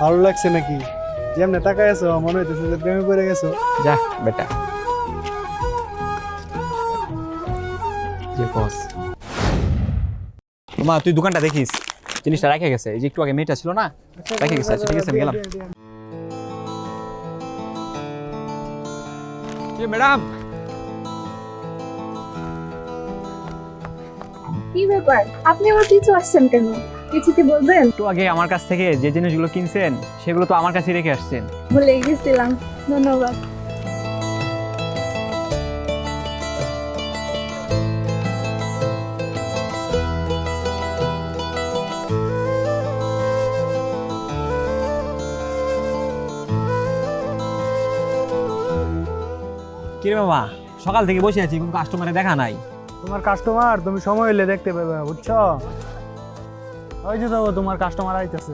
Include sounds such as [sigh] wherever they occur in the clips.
কিরে মামা ভালো লাগছে নাকি? যেমনে তাকায় আছো মনে হইতেছে যে প্রেমে পড়ে গেছো। যা বেটা। যে বস তোমা তুই দোকানটা দেখিস। জিনিসটা রেখে গেছে। এই যে একটু আগে মেয়েটা ছিল না? রেখে গেছে। আচ্ছা ঠিক আছে আমি গেলাম। কি ম্যাডাম! কি ব্যাপার? আপনি আমার পিছু আসছেন কেন? কিছু কি বলবেন? একটু আগে আমার কাছ থেকে যে জিনিসগুলো কিনছেন সেগুলো তো আমার কাছেই রেখে আসছেন। ভুলে গেছিলাম। ধন্যবাদ। কি রে মামা সকাল থেকে বসে আছি কোনো কাস্টমারে দেখা নাই। তোমার কাস্টমার তুমি সময় হইলে দেখতে পাবে বুঝছ? ওই যে তো তোমার কাস্টমার আইতেছে।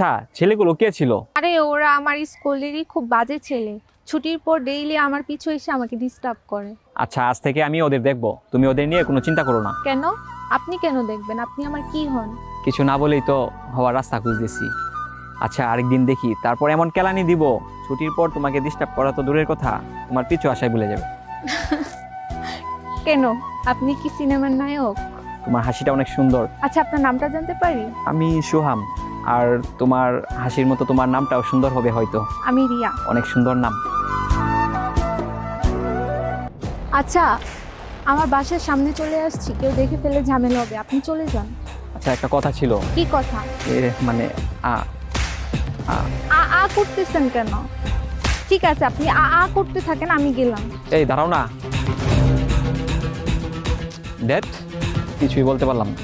আচ্ছা ছেলেগুলো কে ছিল? আরে ওরা আমার স্কুলেরই খুব বাজে ছেলে। ছুটির পর ডেইলি আমার পিছু এসে আমাকে ডিস্টার্ব করে। আচ্ছা আজ থেকে আমি ওদের দেখব। তুমি ওদের নিয়ে কোনো চিন্তা করো না। কেন? আপনি কেন দেখবেন? আপনি আমার কি হন? কিছু না বলেই তো হওয়ার রাস্তা খুঁজতেছি। আচ্ছা আরেকদিন দেখি। তারপর এমন কেলানি দিব। ছুটির পর তোমাকে ডিস্টার্ব করা তো দূরের কথা। তোমার পিছু আশায় ভুলে যাবে। [laughs] কেন? আপনি কি সিনেমার নায়ক? তোমার হাসিটা অনেক সুন্দর। আচ্ছা আপনার নামটা জানতে পারি? আমি সুহাম। আর তোমার হাসির মতো তোমার নামটাও সুন্দর হবে হয়তো। আমি রিয়া। অনেক সুন্দর নাম। আচ্ছা আমার বাসার সামনে চলে আসছি কেউ দেখে ফেলে ঝামেলা হবে আপনি চলে যান। আচ্ছা একটা কথা ছিল। কি কথা? এ মানে আ আ। আ আ করতেছেন কেন? ঠিক আছে আপনি আ আ করতে থাকেন আমি গেলাম। এই দাঁড়াও না। ডেট কিছুই বলতে পারলাম না।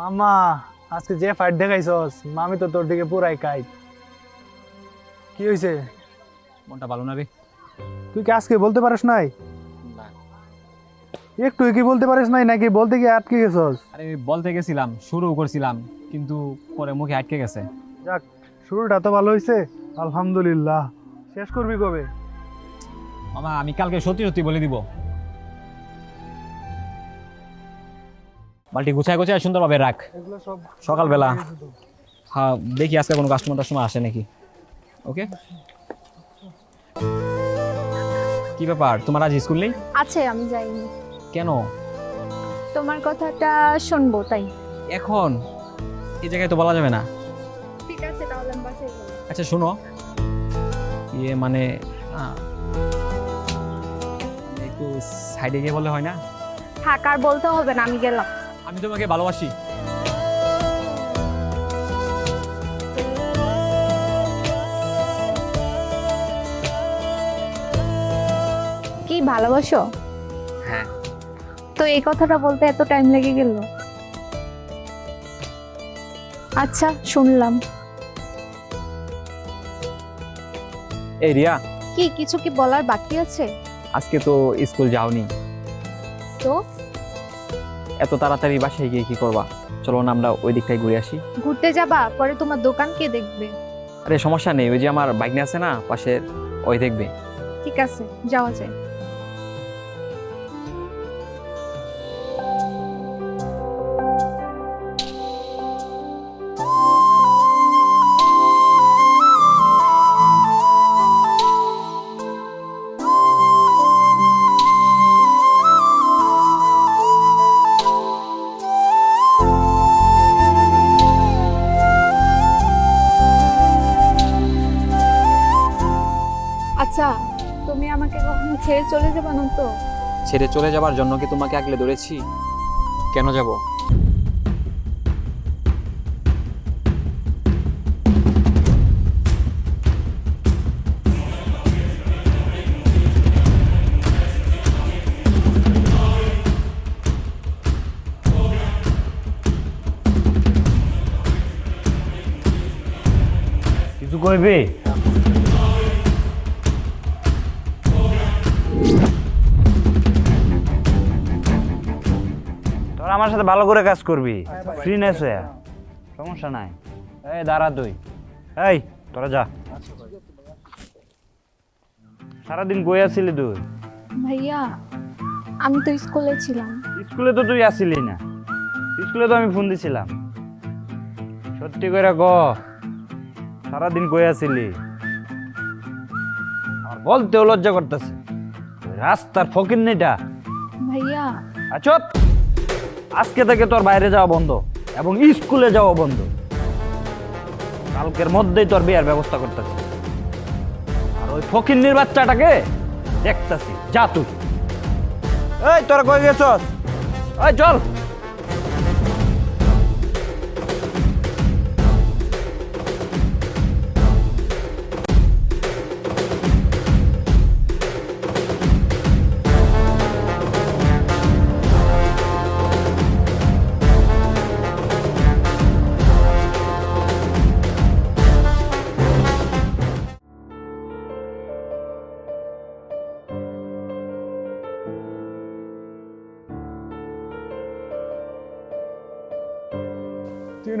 মামা আজকে যে ফাইট দেখাইছস মামি তো তোর দিকে পুরাই কাই কি হয়েছে মনটা ভালো না রে। তুই কি আজকে বলতে পারিস নাই? একটু কি বলতে পারিস নাই নাকি বলতে গিয়ে আটকে গেছস? আরে বলতে গেছিলাম শুরু করছিলাম কিন্তু পরে মুখে আটকে গেছে। যাক শুরুটা তো ভালো হয়েছে আলহামদুলিল্লাহ। শেষ করবি কবে? মামা আমি কালকে সত্যি সত্যি বলে দিব। বালটি গুছায় গুছায় সুন্দরভাবে রাখ। সকালবেলা। হ্যাঁ দেখি আজকে কোনো কাস্টমার টাস্টমার আসে নাকি। ওকে কি ব্যাপার? তোমার আজ স্কুল নেই? আছে আমি যাইনি। কেন? তোমার কথাটা শুনব তাই। এখন? এই জায়গায় তো বলা যাবে না। ঠিক আছে তাহলে আমি বাসায় যাব আচ্ছা শোনো। ইয়ে মানে একটু সাইডে গিয়ে বললে হয় না? থাক আর বলতে হবে না আমি গেলাম। আমি তোমাকে ভালোবাসি। কি ভালোবাসো? হ্যাঁ। তো এই কথাটা বলতে এত টাইম লেগে গেল? আচ্ছা শুনলাম। এই রিয়া। কি কিছু কি বলার বাকি আছে? আজকে তো স্কুল যাওনি। তো? এত তাড়াতাড়ি বাসায় গিয়ে কি করবা? চলো না আমরা ওই দিকটাই ঘুরে আসি। ঘুরতে যাবা পরে তোমার দোকান কে দেখবে? আরে সমস্যা নেই ওই যে আমার বাইক নিয়ে আছে না পাশে ওই দেখবে। ঠিক আছে যাওয়া যায়। আচ্ছা তুমি আমাকে কখনো ছেড়ে চলে যাবে না তো? ছেড়ে চলে যাবার জন্য কি তোমাকে আগলে ধরেছি? কেন যাব? কিছু কইবে? আমার সাথে ভালো করে কাজ করবি। ফ্রি নেস সমস্যা নাই। এই দাঁড়া তুই। এই তোরা যা। সারাদিন কই আসিলি তুই? ভাইয়া আমি তো স্কুলে ছিলাম। স্কুলে তো তুই আসিলি না। স্কুলে তো আমি ফোন দিছিলাম। সত্যি করে গ সারাদিন কই আসিলি? আমার বলতেও লজ্জা করতেছে। রাস্তার ফকির নেটা ভাইয়া আচত আজকে থেকে তোর বাইরে যাওয়া বন্ধ এবং স্কুলে যাওয়া বন্ধ। কালকের মধ্যেই তোর বিয়ার ব্যবস্থা করতেছি। আর ওই ফকিন্নির বাচ্চাটাকে দেখতেছি। যা তুই। এই তোরা কই গেছস? এই চল।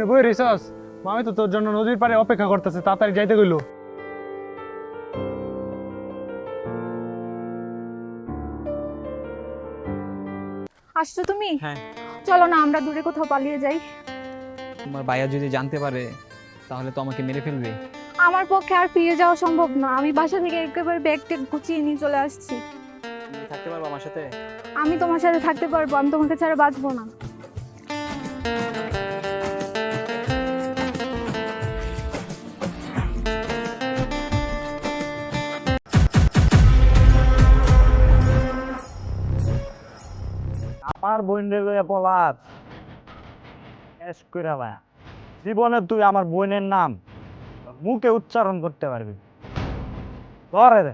তুই বই রিসাস মামি তো তোর জন্য নদীর পাড়ে অপেক্ষা করতেছে তাড়াতাড়ি যাইতে গইলো আসছো তুমি? হ্যাঁ। চলো না আমরা দূরে কোথাও পালিয়ে যাই। তোমার ভাইয়া যদি জানতে পারে তাহলে তো আমাকে মেরে ফেলবে। আমার পক্ষে আর ফিরে যাওয়া সম্ভব না। আমি বাসা থেকে একেবারে ব্যাগ টেক গুছিয়ে নিয়ে চলে আসছি। থাকতে পারব আমার সাথে? আমি তোমার সাথে থাকতে পারব আমি তোমাকে ছাড়া বাঁচবো না। আমার বোন লইয়া ভাইয়া জীবনে তুই আমার বোনের নাম মুখে উচ্চারণ করতে পারবি। ধরে!